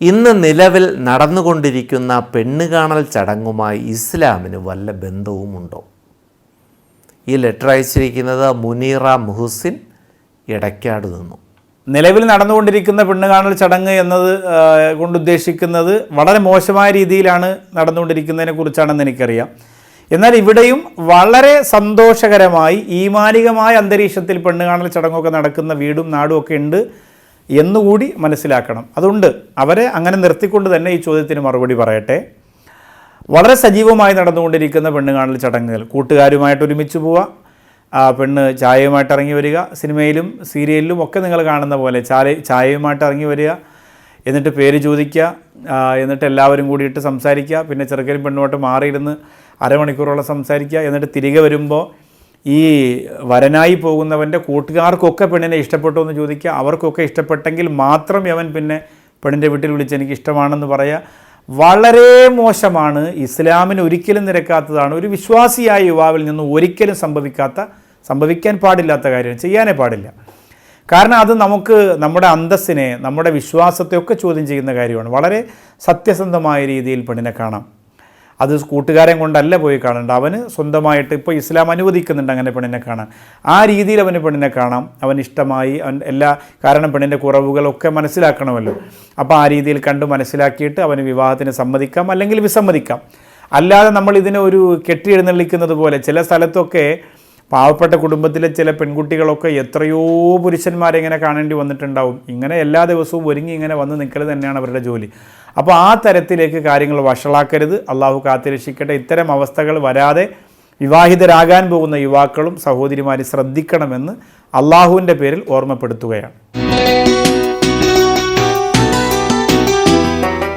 ഇന്ന് നിലവിൽ നടന്നുകൊണ്ടിരിക്കുന്ന പെണ്ണുകാണൽ ചടങ്ങുമായി ഇസ്ലാമിന് വല്ല ബന്ധവുമുണ്ടോ? ഈ ലെറ്റർ അയച്ചിരിക്കുന്നത് മുനീറ മുഹസിൻ ഇടയ്ക്കാട് നിന്നു. നിലവിൽ നടന്നുകൊണ്ടിരിക്കുന്ന പെണ്ണുകാണൽ ചടങ്ങ് എന്നത് ആ, കൊണ്ട് ഉദ്ദേശിക്കുന്നത് വളരെ മോശമായ രീതിയിലാണ് നടന്നുകൊണ്ടിരിക്കുന്നതിനെ കുറിച്ചാണെന്ന് എനിക്കറിയാം. എന്നാൽ ഇവിടെയും വളരെ സന്തോഷകരമായി ഈമാനികമായ അന്തരീക്ഷത്തിൽ പെണ്ണുകാണൽ ചടങ്ങൊക്കെ നടക്കുന്ന വീടും നാടും ഒക്കെ ഉണ്ട്. എന്നുകൂടി മനസ്സിലാക്കണം. അതുകൊണ്ട് അവരെ അങ്ങനെ നിർത്തിക്കൊണ്ട് തന്നെ ഈ ചോദ്യത്തിന് മറുപടി പറയട്ടെ. വളരെ സജീവമായി നടന്നുകൊണ്ടിരിക്കുന്ന പെണ്ണുകാണൽ ചടങ്ങുകൾ. കൂട്ടുകാരുമായിട്ട് ഒരുമിച്ച് പോവുക. പെണ്ണ് ചായയുമായിട്ട് ഇറങ്ങി വരിക. സിനിമയിലും സീരിയലിലും ഒക്കെ നിങ്ങൾ കാണുന്ന പോലെ ചായ ചായയുമായിട്ട് ഇറങ്ങി വരിക. എന്നിട്ട് പേര് ചോദിക്കുക. എന്നിട്ട് എല്ലാവരും കൂടിയിട്ട് സംസാരിക്കുക. പിന്നെ ചെറുക്കനും പെണ്ണുമായിട്ട് മാറിയിരുന്ന് അരമണിക്കൂറോളം സംസാരിക്കുക. എന്നിട്ട് തിരികെ വരുമ്പോൾ ഈ വരനായി പോകുന്നവന്റെ കൂട്ടുകാർക്കൊക്കെ പെണ്ണിനെ ഇഷ്ടപ്പെട്ടു എന്ന് ചോദിക്കുക അവർക്കൊക്കെ ഇഷ്ടപ്പെട്ടെങ്കിൽ മാത്രം അവൻ പിന്നെ പെണ്ണിന്റെ വീട്ടിൽ വിളിച്ച് എനിക്ക് ഇഷ്ടമാണെന്ന് പറയുക വളരെ മോശമാണ്. ഇസ്ലാമിന് ഒരിക്കലും നിരക്കാത്തതാണ്. ഒരു വിശ്വാസിയായ യുവാവിൽ നിന്ന് ഒരിക്കലും സംഭവിക്കാത്ത സംഭവിക്കാൻ പാടില്ലാത്ത കാര്യം ചെയ്യാനേ പാടില്ല. കാരണം അത് നമുക്ക് നമ്മുടെ അന്തസ്സിനെ നമ്മുടെ വിശ്വാസത്തെയൊക്കെ ചോദ്യം ചെയ്യുന്ന കാര്യമാണ്. വളരെ സത്യസന്ധമായ രീതിയിൽ പെണ്ണിനെ കാണാം. അത് കൂട്ടുകാരൻ കൊണ്ടല്ല പോയി കാണേണ്ട അവന് സ്വന്തമായിട്ട് ഇപ്പോൾ ഇസ്ലാം അനുവദിക്കുന്നുണ്ട് അങ്ങനെ പെണ്ണിനെ കാണാൻ. ആ രീതിയിൽ അവന് പെണ്ണിനെ കാണാം. അവൻ ഇഷ്ടമായി അവൻ എല്ലാ കാരണം പെണ്ണിന്റെ കുറവുകളൊക്കെ മനസ്സിലാക്കണമല്ലോ. അപ്പോൾ ആ രീതിയിൽ കണ്ട് മനസ്സിലാക്കിയിട്ട് അവന് വിവാഹത്തിന് സമ്മതിക്കാം അല്ലെങ്കിൽ വിസമ്മതിക്കാം. അല്ലാതെ നമ്മൾ ഇതിനെ ഒരു കെട്ടിയെഴുന്നള്ളിക്കുന്നത് പോലെ ചില സ്ഥലത്തൊക്കെ പാവപ്പെട്ട കുടുംബത്തിലെ ചില പെൺകുട്ടികളൊക്കെ എത്രയോ പുരുഷന്മാരെ ഇങ്ങനെ കാണേണ്ടി വന്നിട്ടുണ്ടാവും. ഇങ്ങനെ എല്ലാ ദിവസവും ഒരുങ്ങി ഇങ്ങനെ വന്ന് നിൽക്കൽ തന്നെയാണ് അവരുടെ ജോലി. അപ്പോൾ ആ തരത്തിലേക്ക് കാര്യങ്ങൾ വഷളാക്കരുത്. അള്ളാഹു കാത്തിരക്ഷിക്കട്ടെ. ഇത്തരം അവസ്ഥകൾ വരാതെ വിവാഹിതരാകാൻ പോകുന്ന യുവാക്കളും സഹോദരിമാരും ശ്രദ്ധിക്കണമെന്ന് അള്ളാഹുവിന്റെ പേരിൽ ഓർമ്മപ്പെടുത്തുകയാണ്.